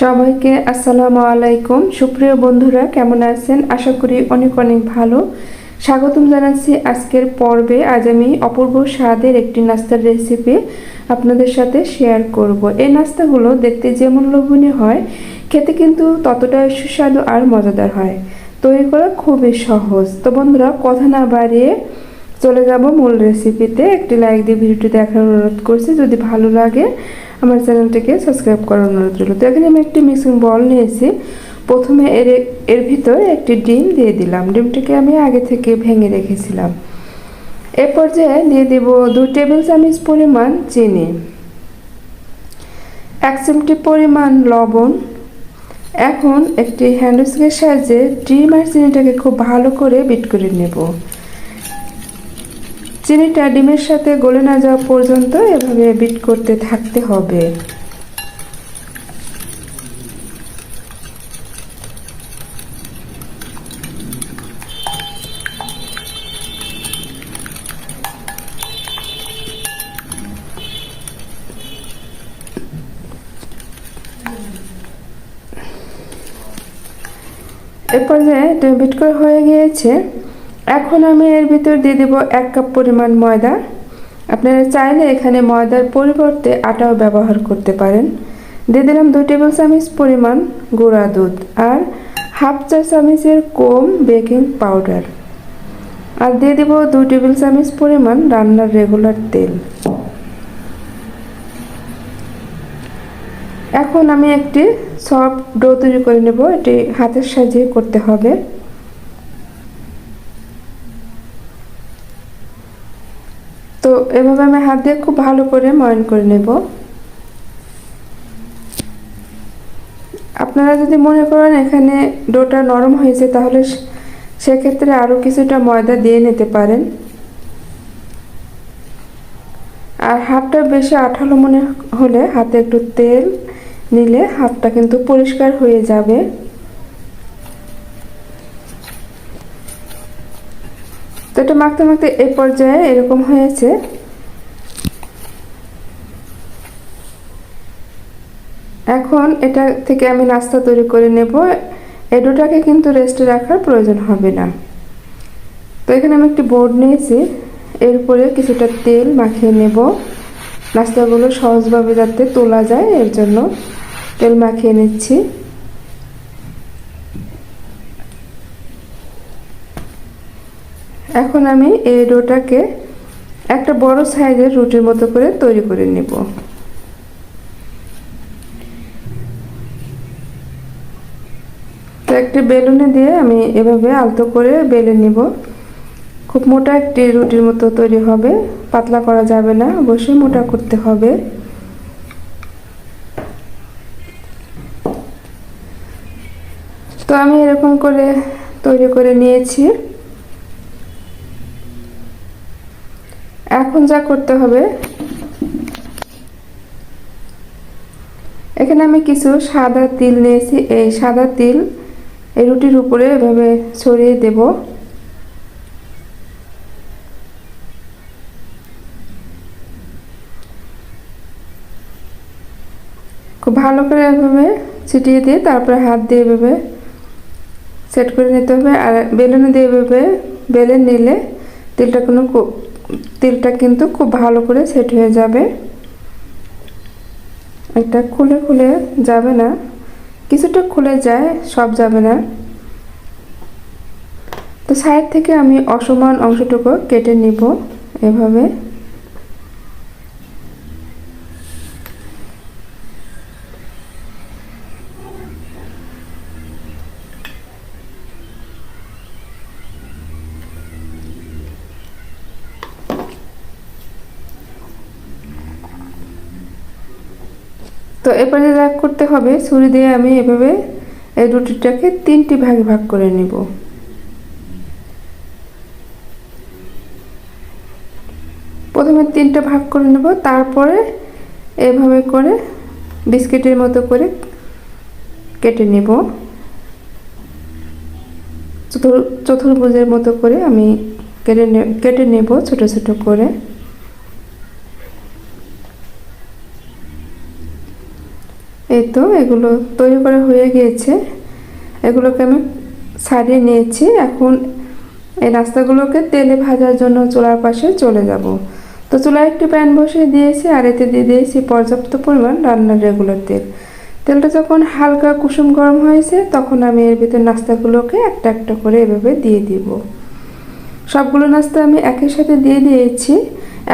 সবাইকে আসসালামু আলাইকুম। সুপ্রিয় বন্ধুরা, কেমন আছেন? আশা করি অনেক অনেক ভালো। স্বাগতম জানাচ্ছি আজকের পর্বে। আজ আমি অপূর্ব স্বাদের একটি নাস্তার রেসিপি আপনাদের সাথে শেয়ার করব। এই নাস্তাগুলো দেখতে যেমন লোভনীয় হয়, খেতে কিন্তু ততটাই সুস্বাদু আর মজাদার হয়। তৈরি করা খুবই সহজ। তো বন্ধুরা, কথা না বাড়িয়ে চলে যাব মূল রেসিপিতে একটি লাইক দিয়ে ভিডিওটি দেখার অনুরোধ করছি। যদি ভালো লাগে আমার চ্যানেলটিকে সাবস্ক্রাইব করার অনুরোধ রইল। তো এখানে আমি একটি মিক্সিং বল নিয়েছি। প্রথমে এর এর ভিতর একটি ডিম দিয়ে দিলাম। ডিমটিকে আমি আগে থেকে ভেঙে রেখেছিলাম। এ পর্যায়ে দিয়ে দেব দু টেবিল চামচ পরিমাণ চিনি, এক চিমটি পরিমাণ লবণ। এখন একটি হ্যান্ডউইচের সাহায্যে ডিম আর চিনিটাকে খুব ভালো করে বিট করে নেব। চিনিটা ডিমের সাথে গলে না যাওয়া পর্যন্ত এভাবে বিট করতে থাকতে হবে। এ পর্যায়ে এটা বিট করে হয়ে গিয়েছে। এখন আমি এর ভিতর দিয়ে দেবো এক কাপ পরিমাণ ময়দা। আপনারা চাইলে এখানে ময়দার পরিবর্তে আটাও ব্যবহার করতে পারেন। দিয়ে দিলাম দুই টেবিল চামচ পরিমাণ গুঁড়া দুধ আর হাফ চা চামচের কম বেকিং পাউডার। আর দিয়ে দেবো দুই টেবিল চামচ পরিমাণ রান্নার রেগুলার তেল। এখন আমি একটি সফট ডো তৈরি করে নেব। এটি হাতের সাহায্যে করতে হবে। তো এভাবে আমি হাত দিয়ে খুব ভালো করে ময়ন করে নেব। আপনারা যদি মনে করেন এখানে ডোটা নরম হয়েছে, তাহলে সেক্ষেত্রে আরও কিছুটা ময়দা দিয়ে নিতে পারেন। আর হাতটা বেশি আঠালো মনে হলে হাতে একটু তেল নিলে হাতটা কিন্তু পরিষ্কার হয়ে যাবে। তো এটা মাখতে মাখতে এই পর্যায়ে এরকম হয়েছে। এখন এটা থেকে আমি নাস্তা তৈরি করে নেব। এডোটাকে কিন্তু রেস্টে রাখার প্রয়োজন হবে না। তো এখানে আমি একটি বোর্ড নিয়েছি। এর উপরে কিছুটা তেল মাখিয়ে নেব। নাস্তাগুলো সহজভাবে যাতে তোলা যায়, এর জন্য তেল মাখিয়ে নিচ্ছি। এখন আমি এই ডোটাকে একটা বড় সাইজের রুটির মতো করে তৈরি করে নেব। তো একটি বেলুনে দিয়ে আমি এভাবে আলতো করে বেলে নিব। খুব মোটা একটি রুটির মতো তৈরি হবে, পাতলা করা যাবে না, অবশ্যই মোটা করতে হবে। তো আমি এরকম করে তৈরি করে নিয়েছি। এখন যা করতে হবে, এখানে আমি কিছু সাদা তিল নিয়েছি। এই সাদা তিল এই রুটির উপরে এভাবে ছড়িয়ে দেব। খুব ভালো করে এভাবে ছিটিয়ে দিয়ে তারপরে হাত দিয়ে এভাবে সেট করে নিতে হবে। আর বেলুনে দিয়ে এভাবে বেলে নিলে তিলটা কোনো তিলটা কিন্তু খুব ভালো করে সেট হয়ে যাবে। এটা খুলে খুলে যাবে না। কিছুটা খুলে যায়, সব যাবে না। তো সাইড থেকে আমি অসমান অংশটুকু কেটে নিব এভাবে। তো এবারে যা করতে হবে, ছুরি দিয়ে আমি এভাবে এই রুটিটাকে তিনটি ভাগে ভাগ করে নিব। প্রথমে তিনটে ভাগ করে নেব, তারপরে এভাবে করে বিস্কিটের মতো করে কেটে নেব। চতুর্ভুজের মতো করে আমি কেটে কেটে নেব ছোট ছোট করে। এই তো, এগুলো তৈরি করা হয়ে গিয়েছে। এগুলোকে আমি ছাড়িয়ে নিয়েছি। এখন এই নাস্তাগুলোকে তেলে ভাজার জন্য চুলার পাশে চলে যাব। তো চুলায় একটি প্যান বসিয়ে দিয়েছি আর এতে দিয়ে দিয়েছি পর্যাপ্ত পরিমাণ রান্নার রেগুলার তেল। তেলটা যখন হালকা কুসুম গরম হয়েছে, তখন আমি এর ভিতরে নাস্তাগুলোকে একটা একটা করে এভাবে দিয়ে দিব। সবগুলো নাস্তা আমি একই সাথে দিয়ে দিয়েছি।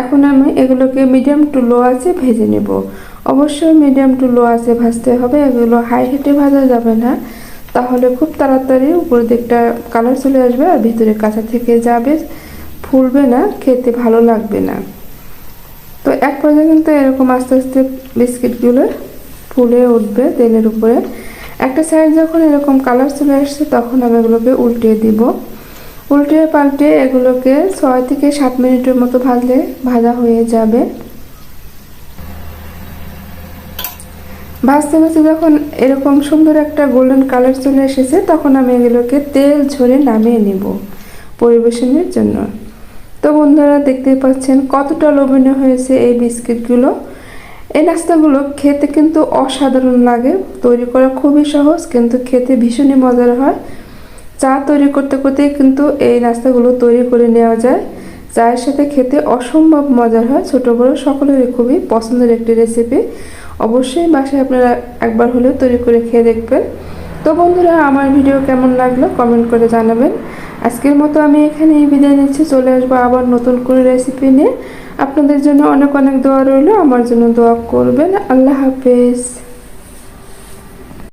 এখন আমি এগুলোকে মিডিয়াম টু লো আছে ভেজে নেব। অবশ্যই মিডিয়াম টু লো আছে, ভাজতে হবে, এগুলো হাই হিটে ভাজা যাবে না। তাহলে খুব তাড়াতাড়ি উপরের দিকটা কালার চলে আসবে আর ভিতরে কাঁচা থেকে যাবে, ফুলবে না, খেতে ভালো লাগবে না। তো এক পর্যায়ে কিন্তু এরকম আস্তে আস্তে বিস্কিটগুলো ফুলে উঠবে তেলের উপরে। একটা সাইড যখন এরকম কালার চলে আসছে, তখন আমি এগুলোকে উল্টিয়ে দিব। উল্টে পাল্টে এগুলোকে ছয় থেকে সাত মিনিটের মতো ভাজলে ভাজা হয়ে যাবে। ভাজতে ভাজতে যখন এরকম সুন্দর একটা গোল্ডেন কালার চলে এসেছে, তখন আমি এগুলোকে তেল ঝরে নামিয়ে নিব পরিবেশনের জন্য। তো বন্ধুরা, দেখতেই পাচ্ছেন কতটা লোভনীয় হয়েছে এই বিস্কিটগুলো। এই নাস্তাগুলো খেতে কিন্তু অসাধারণ লাগে, তৈরি করা খুবই সহজ, কিন্তু খেতে ভীষণই মজার হয়। চা তৈরি করতে করতে কিন্তু এই নাস্তাগুলো তৈরি করে নেওয়া যায়। চায়ের সাথে খেতে অসম্ভব মজার হয়, ছোট বড় সকলেরই খুবই পছন্দের একটি রেসিপি অবশ্যই বাসায় আপনারা একবার হলেও তৈরি করে খেয়ে দেখবেন। তো বন্ধুরা, আমার ভিডিও কেমন লাগল কমেন্ট করে জানাবেন। আজকের মতো আমি এখানেই বিদায় নিচ্ছি। চলে আসব আবার নতুন করে রেসিপি নিয়ে। আপনাদের জন্য অনেক অনেক দোয়া রইল। আমার জন্য দোয়া করবেন। আল্লাহ হাফেজ।